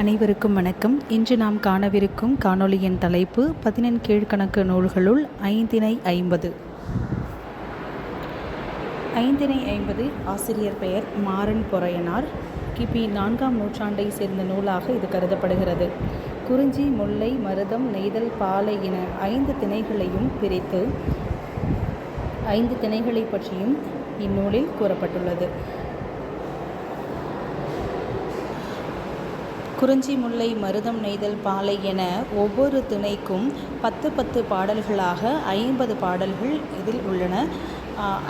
அனைவருக்கும் வணக்கம். இன்று நாம் காணவிருக்கும் காணொளியின் தலைப்பு பதினெண் கீழ்கணக்கு நூல்களுள் ஐந்தினை ஐம்பது. ஐந்தினை ஐம்பது ஆசிரியர் பெயர் மாறன் பொறையனார். கிபி நான்காம் நூற்றாண்டை சேர்ந்த நூலாக இது கருதப்படுகிறது. குறிஞ்சி முல்லை மருதம் நெய்தல் பாலை என ஐந்து திணைகளையும் பிரித்து ஐந்து திணைகளை பற்றியும் இந்நூலில் கூறப்பட்டுள்ளது. குறிஞ்சி முல்லை மருதம் நெய்தல் பாலை என ஒவ்வொரு திணைக்கும் பத்து பத்து பாடல்களாக ஐம்பது பாடல்கள் இதில் உள்ளன.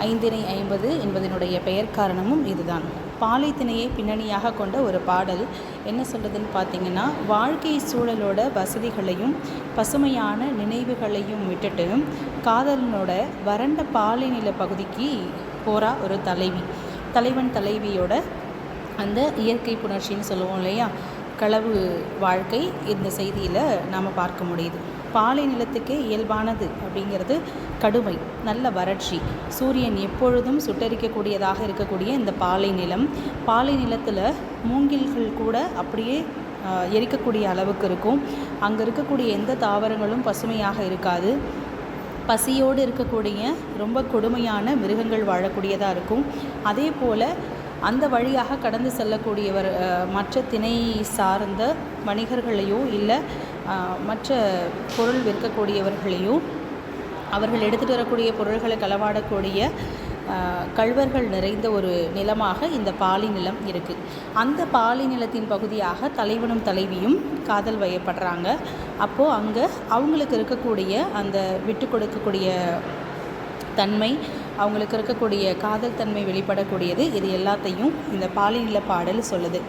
ஐந்திணை ஐம்பது என்பதனுடைய பெயர் காரணமும் இதுதான். பாலை திணையை பின்னணியாக கொண்ட ஒரு பாடல். என்ன சொல்கிறதுன்னு பார்த்தீங்கன்னா வாழ்க்கை சூழலோட வசதிகளையும் பசுமையான நினைவுகளையும் விட்டுட்டு காதலனோட வறண்ட பாலை நில பகுதிக்கு போகிறா ஒரு தலைவி. தலைவன் தலைவியோட அந்த இயற்கை புணர்ச்சின்னு சொல்லுவோம் இல்லையா? களவு வாழ்க்கை இந்த செய்தியில் நாம் பார்க்க முடியுது. பாலை நிலத்துக்கே இயல்பானது அப்படிங்கிறது கடுமை நல்ல வறட்சி. சூரியன் எப்பொழுதும் சுட்டரிக்கக்கூடியதாக இருக்கக்கூடிய இந்த பாலை நிலம் பாலை நிலத்தில் மூங்கில்கள் கூட அப்படியே எரிக்கக்கூடிய அளவுக்கு இருக்கும். அங்கே இருக்கக்கூடிய எந்த தாவரங்களும் பசுமையாக இருக்காது. பசியோடு இருக்கக்கூடிய ரொம்ப கொடுமையான மிருகங்கள் வாழக்கூடியதாக இருக்கும். அதே போல் அந்த வழியாக கடந்து செல்லக்கூடியவர் மற்ற திணை சார்ந்த வணிகர்களையோ இல்லை மற்ற பொருள் விற்கக்கூடியவர்களையோ அவர்கள் எடுத்துகிட்டு வரக்கூடிய பொருள்களை களவாடக்கூடிய அஹ், கள்வர்கள் நிறைந்த ஒரு நிலமாக இந்த பாலி நிலம் இருக்குது அந்த பாலி நிலத்தின் பகுதியாக தலைவனும் தலைவியும் காதல் வயப்படுறாங்க. அப்போது அங்கே அவங்களுக்கு இருக்கக்கூடிய அந்த விட்டு கொடுக்கக்கூடிய தன்மை அவங்களுக்கு இருக்கக்கூடிய காதல் தன்மை வெளிப்படக்கூடியது. இது எல்லாத்தையும் இந்த பாலிநில பாடல் சொல்லுது.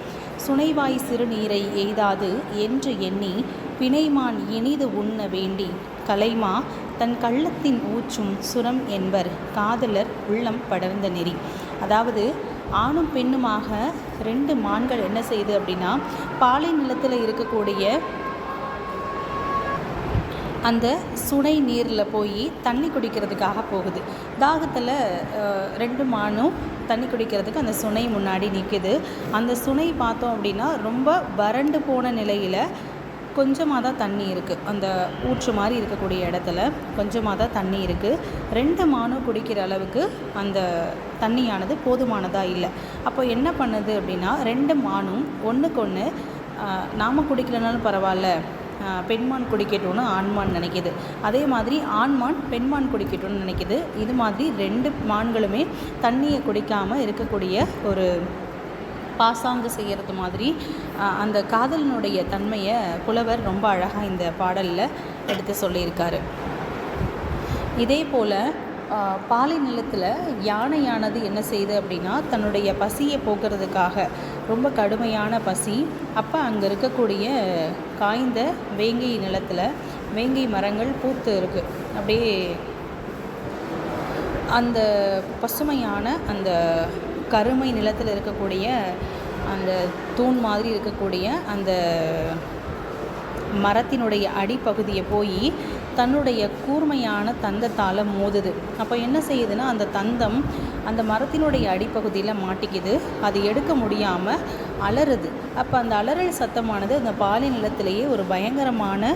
சுனைவாய் சிறுநீரை எய்தாது என்று எண்ணி பிணைமான் இனிது உண்ண வேண்டி கலைமா தன் கள்ளத்தின் ஊற்றும் சுரம் என்பர் காதலர் உள்ளம் படர்ந்த நெறி. அதாவது ஆணும் பெண்ணுமாக ரெண்டு மான்கள் என்ன செய்யுது அப்படின்னா பாலை நிலத்தில் இருக்கக்கூடிய அந்த சுனை நீரில் போய் தண்ணி குடிக்கிறதுக்காக போகுது. தாகத்தில் ரெண்டு மானும் தண்ணி குடிக்கிறதுக்கு அந்த சுனை முன்னாடி நிற்குது அந்த சுனை பார்த்தோம் அப்படின்னா ரொம்ப வறண்டு போன நிலையில் கொஞ்சமாக தான் தண்ணி இருக்குது அந்த ஊற்று மாதிரி இருக்கக்கூடிய இடத்துல கொஞ்சமாக தான் தண்ணி இருக்குது ரெண்டு மானும் குடிக்கிற அளவுக்கு அந்த தண்ணியானது போதுமானதாக இல்லை. அப்போ என்ன பண்ணுது அப்படின்னா ரெண்டு மானும் ஒன்றுக்கு ஒன்று நாம் குடிக்கலனாலும் பரவாயில்ல பெண்மான் குடிக்கட்டும்னு ஆண்மான் நினைக்கிது. அதே மாதிரி ஆண்மான் பெண்மான் குடிக்கட்டும்னு நினைக்கிது. இது மாதிரி ரெண்டு மான்களுமே தண்ணியை குடிக்காமல் இருக்கக்கூடிய ஒரு பாசாங்கு செய்கிறது மாதிரி அந்த காதலினுடைய தன்மையை புலவர் ரொம்ப அழகாக இந்த பாடலில் எடுத்து சொல்லியிருக்காரு. இதே போல் பாலை நிலத்தில் யானையானது என்ன செய்யுது அப்படின்னா தன்னுடைய பசியை போக்குறதுக்காக ரொம்ப கடுமையான பசி அப்போ அங்கே இருக்கக்கூடிய காய்ந்த வேங்கை நிலத்தில் வேங்கை மரங்கள் பூத்து இருக்குது அப்படியே அந்த பசுமையான அந்த கருமை நிலத்தில் இருக்கக்கூடிய அந்த தூண் மாதிரி இருக்கக்கூடிய அந்த மரத்தினுடைய அடிப்பகுதியை போய் தன்னுடைய கூர்மையான தந்தத்தால் மோதுது. அப்போ என்ன செய்யுதுன்னா அந்த தந்தம் அந்த மரத்தினுடைய அடிப்பகுதியில் மாட்டிக்குது. அது எடுக்க முடியாமல் அலறுது. அப்போ அந்த அலறல் சத்தமானது அந்த பாலை நிலத்திலேயே ஒரு பயங்கரமான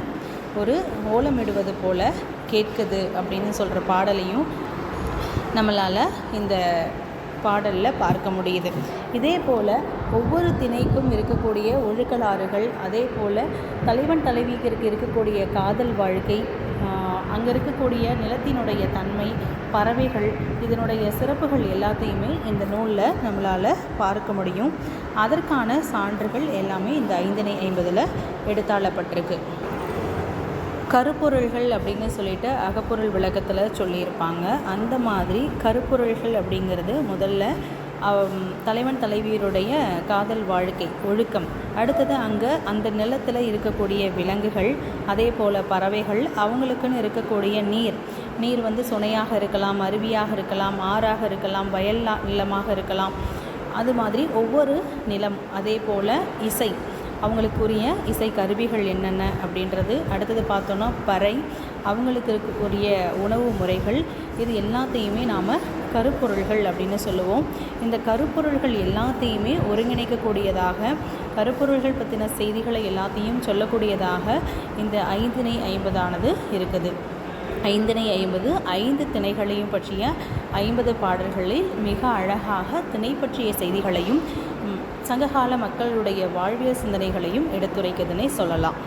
ஒரு ஓலமிடுவது போல கேட்குது அப்படின்னு சொல்கிற பாடலையும் நம்மளால் இந்த பாடலில் பார்க்க முடியுது. இதே போல் ஒவ்வொரு திணைக்கும் இருக்கக்கூடிய ஒழுக்கலாறுகள் அதே போல் தலைவன் தலைவிக்கு இருக்கக்கூடிய காதல் வாழ்க்கை அங்கே இருக்கக்கூடிய நிலத்தினுடைய தன்மை பறவைகள் இதனுடைய சிறப்புகள் எல்லாத்தையுமே இந்த நூலில் நம்மளால் பார்க்க முடியும். அதற்கான சான்றுகள் எல்லாமே இந்த ஐந்தினை ஐம்பதில் எடுத்தாளப்பட்டிருக்கு. கருப்பொருள்கள் அப்படின்னு சொல்லிட்டு அகப்பொருள் விளக்கத்தில் சொல்லியிருப்பாங்க. அந்த மாதிரி கருப்பொருள்கள் அப்படிங்கிறது முதல்ல தலைவன் தலைவியருடைய காதல் வாழ்க்கை ஒழுக்கம். அடுத்தது அங்கே அந்த நிலத்தில் இருக்கக்கூடிய விலங்குகள் அதே போல் பறவைகள் அவங்களுக்குன்னு இருக்கக்கூடிய நீர். நீர் வந்து சுனையாக இருக்கலாம் அருவியாக இருக்கலாம் ஆறாக இருக்கலாம் வயல் நிலமாக இருக்கலாம். அது மாதிரி ஒவ்வொரு நிலம் அதே போல் இசை. அவங்களுக்குரிய இசை கருவிகள் என்னென்ன அப்படின்றது அடுத்தது பார்த்தோன்னா பறை அவங்களுக்கு இருக்கக்கூடிய உணவு முறைகள் இது எல்லாத்தையுமே நாம் கருப்பொருள்கள் அப்படின்னு சொல்லுவோம். இந்த கருப்பொருள்கள் எல்லாத்தையுமே ஒருங்கிணைக்கக்கூடியதாக கருப்பொருள்கள் பற்றின செய்திகளை எல்லாத்தையும் சொல்லக்கூடியதாக இந்த ஐந்தினை ஐம்பதானது இருக்குது. ஐந்தினை ஐம்பது ஐந்து திணைகளையும் பற்றிய ஐம்பது பாடல்களில் மிக அழகாக திணை பற்றிய செய்திகளையும் சங்ககால மக்களுடைய வாழ்வியல் சிந்தனைகளையும் எடுத்துரைக்குதுன்னே சொல்லலாம்.